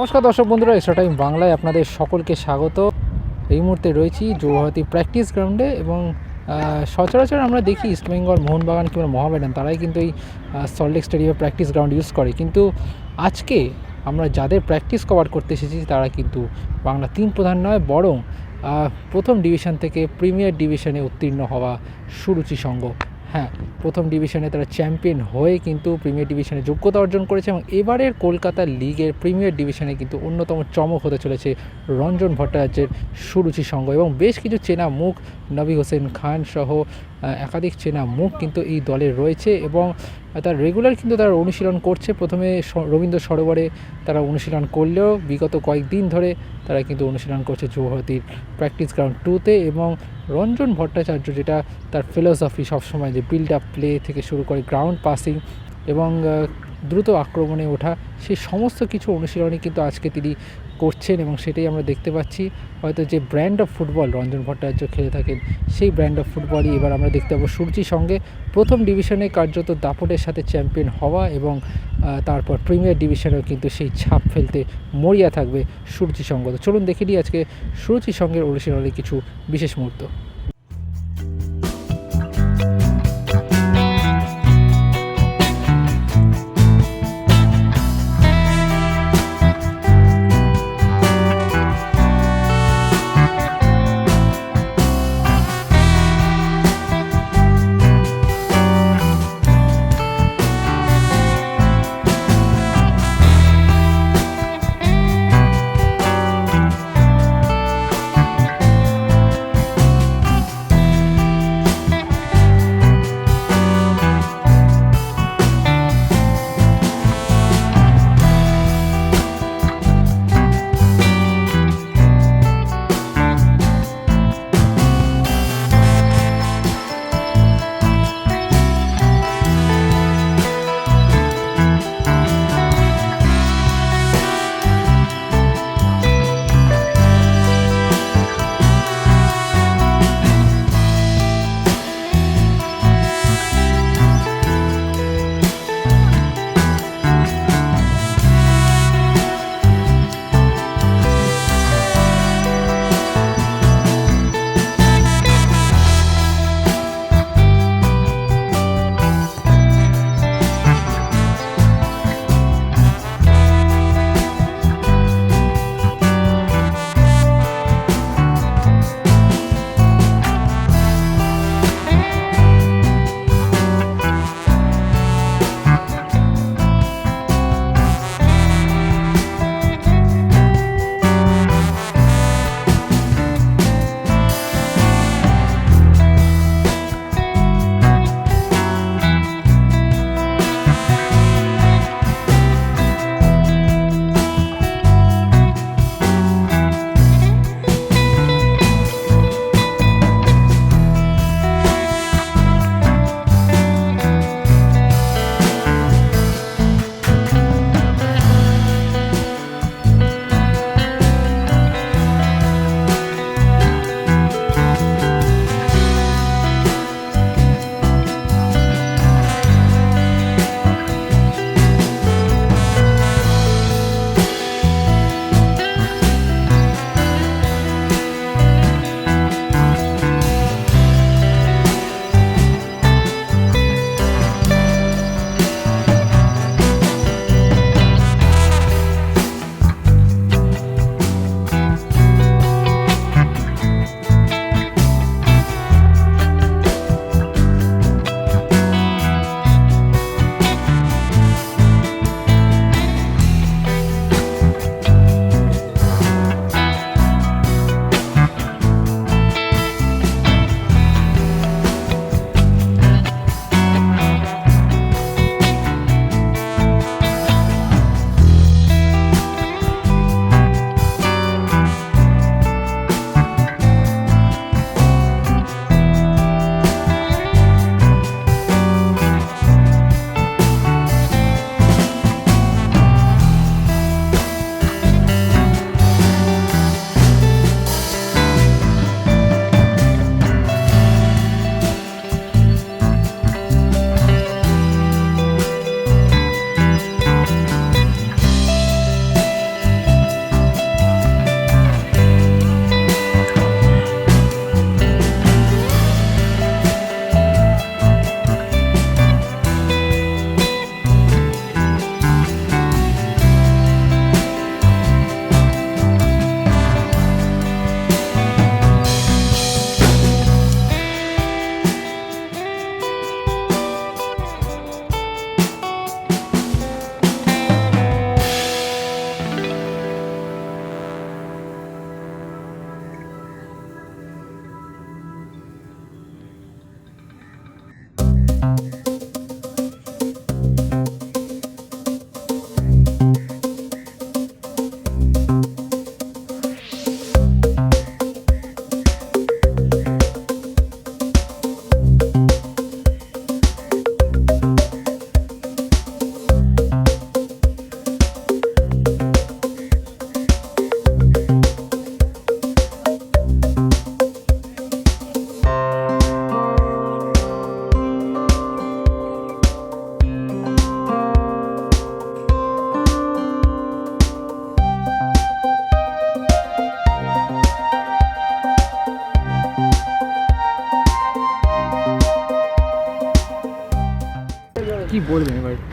নমস্কার দর্শক বন্ধুরা এক্সট্রা টাইম বাংলায় আপনাদের সকলকে স্বাগত। এই মুহূর্তে রয়েছি যৌহাতি প্র্যাকটিস গ্রাউন্ডে এবং সচরাচর আমরা দেখি ইস্টবেঙ্গল মোহনবাগান কিংবা মহামেডান, তারাই কিন্তু এই সল্টলেক স্টেডিয়ামে প্র্যাকটিস গ্রাউন্ড ইউজ করে। কিন্তু আজকে আমরা যাদের প্র্যাকটিস কভার করতে এসেছি, তারা কিন্তু বাংলা তিন প্রধান নয়, বরং প্রথম ডিভিশন থেকে প্রিমিয়ার ডিভিশনে উত্তীর্ণ হওয়া সুরুচি সঙ্গ। হ্যাঁ প্রথম ডিভিশনে তারা চ্যাম্পিয়ন হয়ে কিন্তু প্রিমিয়ার ডিভিশনে যোগ্যতা অর্জন করেছে এবং এবারের কলকাতা লিগের প্রিমিয়ার ডিভিশনে কিন্তু অন্যতম চমক হতে চলেছে রঞ্জন ভট্টাচার্যের সুরুচি সঙ্গ এবং বেশ কিছু চেনা মুখ নবী হোসেন খান সহ একাধিক চেনা মুখ কিন্তু এই দলে রয়েছে এবং তার রেগুলার কিন্তু তারা অনুশীলন করছে। প্রথমে রবীন্দ্র সরোবরে তারা অনুশীলন করলেও বিগত কয়েকদিন ধরে তারা কিন্তু অনুশীলন করছে যৌহতির প্র্যাকটিস গ্রাউন্ড টুতে এবং রঞ্জন ভট্টাচার্য যেটা তার ফিলোসফি সবসময় যে বিল্ড আপ প্লে থেকে শুরু করে গ্রাউন্ড পাসিং এবং দ্রুত আক্রমণে ওঠা সেই সমস্ত কিছু অনুশীলনই কিন্তু আজকে তিনি করছেন এবং সেটাই আমরা দেখতে পাচ্ছি। হয়তো যে brand of football Ranjan Bhattacharya খেলে থাকেন, সেই ব্র্যান্ড অফ ফুটবলই এবার আমরা দেখতে পাবো সূর্যির সঙ্গে। প্রথম ডিভিশনে কার্যত দাপটের সাথে চ্যাম্পিয়ন হওয়া এবং তারপর প্রিমিয়ার ডিভিশনেও কিন্তু সেই ছাপ ফেলতে মরিয়া থাকবে সূর্যি সঙ্গ। তো চলুন দেখে নিই আজকে সূর্যি সঙ্গের অনুশীলনের কিছু বিশেষ মুহূর্ত।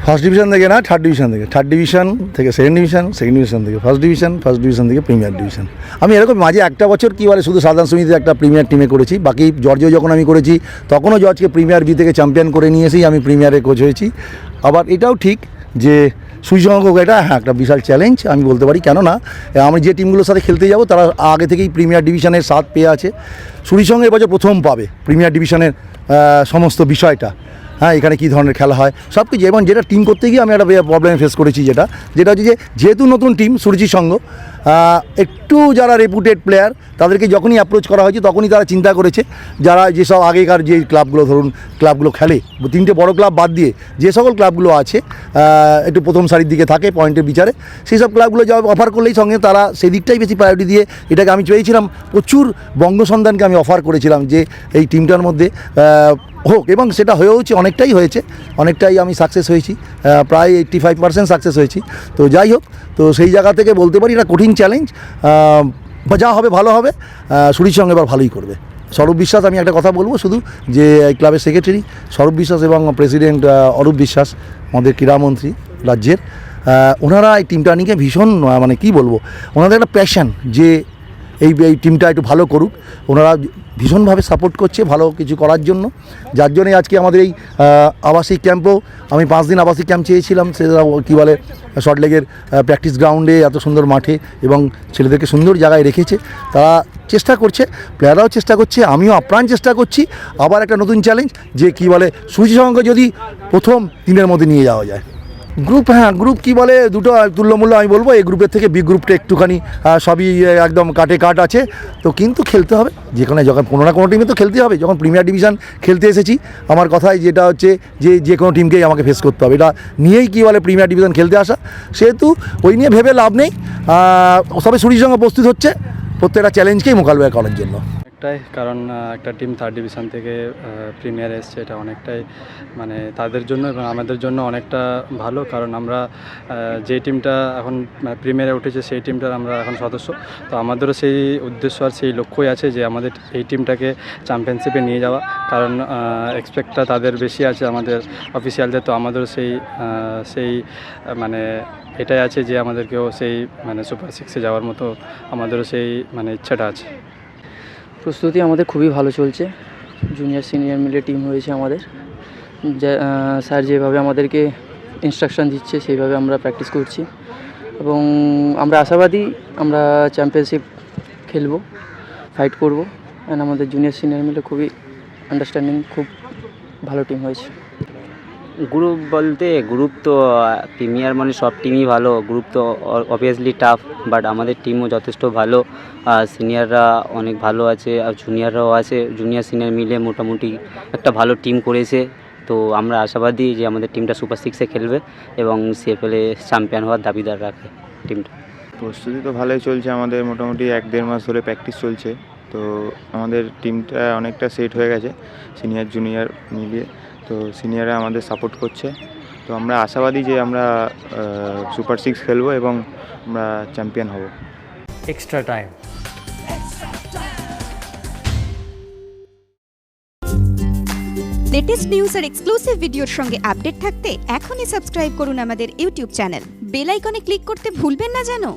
ফার্স্ট ডিভিশন থেকে না থার্ড ডিভিশন থেকে। থার্ড ডিভিশন থেকে সেকেন্ড ডিভিশন সেকেন্ড ডিভিশন থেকে ফার্স্ট ডিভিশন ফার্স্ট ডিভিশন থেকে প্রিমিয়ার ডিভিশন আমি এরকম মাঝে একটা বছর কী বলে, শুধু সাধারণ সমিতিতে একটা প্রিমিয়ার টিমে করেছি, বাকি জর্জিও যখন আমি করেছি, তখনও জর্জকে প্রিমিয়ার বি থেকে চ্যাম্পিয়ন করে নিয়ে এসেই আমি প্রিমিয়ারে কোচ হয়েছি। আবার এটাও ঠিক যে সুইসংখ্যক এটা হ্যাঁ একটা বিশাল চ্যালেঞ্জ আমি বলতে পারি। কেননা আমি যে টিমগুলোর সাথে খেলতে যাব, তারা আগে থেকেই প্রিমিয়ার ডিভিশনের স্বাদ পেয়ে আছে। সুরিসঙ্গে এবছর প্রথম পাবে প্রিমিয়ার ডিভিশনের সমস্ত বিষয়টা। হ্যাঁ এখানে কী ধরনের খেলা হয়? সব কিছু এবং যেটা টিম করতে গিয়ে আমি একটা প্রবলেম ফেস করেছি যেটা। যেটা হচ্ছে যে, যেহেতু নতুন টিম সুরুচি সঙ্গ একটু যারা রেপুটেড প্লেয়ার তাদেরকে যখনই অ্যাপ্রোচ করা হয়েছে, তখনই তারা চিন্তা করেছে, যারা যেসব আগেকার যে ক্লাবগুলো ধরুন ক্লাবগুলো খেলে, তিনটে বড় ক্লাব বাদ দিয়ে যে সকল ক্লাবগুলো আছে একটু প্রথম সারির দিকে থাকে, পয়েন্টের বিচারে সেই সব ক্লাবগুলো যা অফার করলেই সঙ্গে তারা সেই দিকটাই বেশি প্রায়োরিটি দিয়ে, এটাকে আমি চেয়েছিলাম, প্রচুর বঙ্গসন্ধানকে আমি অফার করেছিলাম যে এই টিমটার মধ্যে হোক, এবং সেটা হয়েওছে, অনেকটাই হয়েছে, অনেকটাই আমি সাকসেস হয়েছি প্রায় এইট্টি ফাইভ পার্সেন্ট সাকসেস হয়েছি, তো যাই হোক, তো সেই জায়গা থেকে বলতে পারি, এটা কঠিন চ্যালেঞ্জ বা যা হবে ভালো হবে সুরির সঙ্গে এবার ভালোই করবে। সৌরভ বিশ্বাস, আমি একটা কথা বলব শুধু, যে এই ক্লাবের সেক্রেটারি সৌরভ বিশ্বাস এবং প্রেসিডেন্ট অরূপ বিশ্বাস, আমাদের ক্রীড়ামন্ত্রী রাজ্যের ওনারা এই টিমটা নিয়ে ভীষণ মানে কি বলব, ওনাদের একটা প্যাশান যে এই এই টিমটা একটু ভালো করুক। ওনারা ভীষণভাবে সাপোর্ট করছে ভালো কিছু করার জন্য। যার জন্যই আজকে আমাদের এই আবাসিক ক্যাম্পও আমি পাঁচ দিন আবাসিক ক্যাম্প চেয়েছিলাম। সেটা কী বলে শর্টলেগের প্র্যাকটিস গ্রাউন্ডে এত সুন্দর মাঠে এবং ছেলেদেরকে সুন্দর জায়গায় রেখেছে। তারা চেষ্টা করছে, প্লেয়াররাও চেষ্টা করছে, আমিও আপ্রাণ চেষ্টা করছি। আবার একটা নতুন চ্যালেঞ্জ যে কী বলে সূচি সঙ্গে যদি প্রথম দিনের মধ্যে নিয়ে যাওয়া যায়। গ্রুপ হ্যাঁ গ্রুপ কি বলে? দুটো তুল্যমূল্য আমি বলব। এই গ্রুপের থেকে বি গ্রুপটা একটুখানি সবই একদম কাটে কাট আছে। তো কিন্তু খেলতে হবে। যেখানে যখন কোনো না কোনো টিমে তো খেলতে হবে। যখন প্রিমিয়ার ডিভিশন খেলতে এসেছি, আমার কথাই যেটা হচ্ছে যে যে কোনো টিমকেই আমাকে ফেস করতে হবে। এটা নিয়েই কি বলে প্রিমিয়ার ডিভিশন খেলতে আসা। সেহেতু ওই নিয়ে ভেবে লাভ নেই। সবাই শরীর সঙ্গে প্রস্তুত হচ্ছে। প্রত্যেকটা চ্যালেঞ্জকেই মোকাবিলা করার জন্য। অনেকটাই, কারণ একটা টিম থার্ড ডিভিশন থেকে প্রিমিয়ার এসছে, এটা অনেকটাই মানে তাদের জন্য এবং আমাদের জন্য অনেকটা ভালো, কারণ আমরা যে টিমটা এখন প্রিমিয়ারে উঠেছে, সেই টিমটার আমরা এখন সদস্য। তো আমাদেরও সেই উদ্দেশ্য আর সেই লক্ষ্যই আছে যে আমাদের এই টিমটাকে চ্যাম্পিয়নশিপে নিয়ে যাওয়া। কারণ এক্সপেক্টটা তাদের বেশি আছে আমাদের অফিসিয়ালদের তো আমাদেরও সেই সেই মানে এটাই আছে যে আমাদেরকেও সেই মানে সুপার সিক্সে যাওয়ার মতো আমাদেরও সেই মানে ইচ্ছাটা আছে। প্রস্তুতি আমাদের খুবই ভালো চলছে। জুনিয়র সিনিয়র মিলে টিম হয়েছে আমাদের। যা স্যার যেভাবে আমাদেরকে ইনস্ট্রাকশন দিচ্ছে, সেইভাবে আমরা প্র্যাকটিস করছি। এবং আমরা আশাবাদী আমরা চ্যাম্পিয়নশিপ খেলব ফাইট করব। অ্যান্ড আমাদের জুনিয়র সিনিয়র মিলে খুবই আন্ডারস্ট্যান্ডিং খুব ভালো টিম হয়েছে। গ্রুপ বলতে গ্রুপ তো প্রিমিয়ার মানে সব টিমই ভালো। গ্রুপ তো অবভিয়াসলি টাফ বাট আমাদের টিমও যথেষ্ট ভালো। সিনিয়ররা অনেক ভালো আছে, আর জুনিয়ররাও আছে। জুনিয়র সিনিয়র মিলে মোটামুটি একটা ভালো টিম করেছে। তো আমরা আশাবাদী যে আমাদের টিমটা সুপার সিক্সে খেলবে এবং সিএফএলে চ্যাম্পিয়ন হওয়ার দাবিদার রাখে টিমটা প্রস্তুতি তো ভালোই চলছে আমাদের, মোটামুটি এক দেড় মাস ধরে প্র্যাকটিস চলছে। তো আমাদের টিমটা অনেকটা সেট হয়ে গেছে সিনিয়র জুনিয়র মিলিয়ে। তো সিনিয়ররা আমাদের সাপোর্ট করছে। তো আমরা আশাবাদী যে আমরা সুপার সিক্স খেলব এবং আমরা চ্যাম্পিয়ন হব। এক্সট্রা টাইম লেটেস্ট নিউজ আর এক্সক্লুসিভ ভিডিওর সঙ্গে আপডেট থাকতে এখনই সাবস্ক্রাইব করুন আমাদের ইউটিউব চ্যানেল বেল আইকনে ক্লিক করতে ভুলবেন না জানো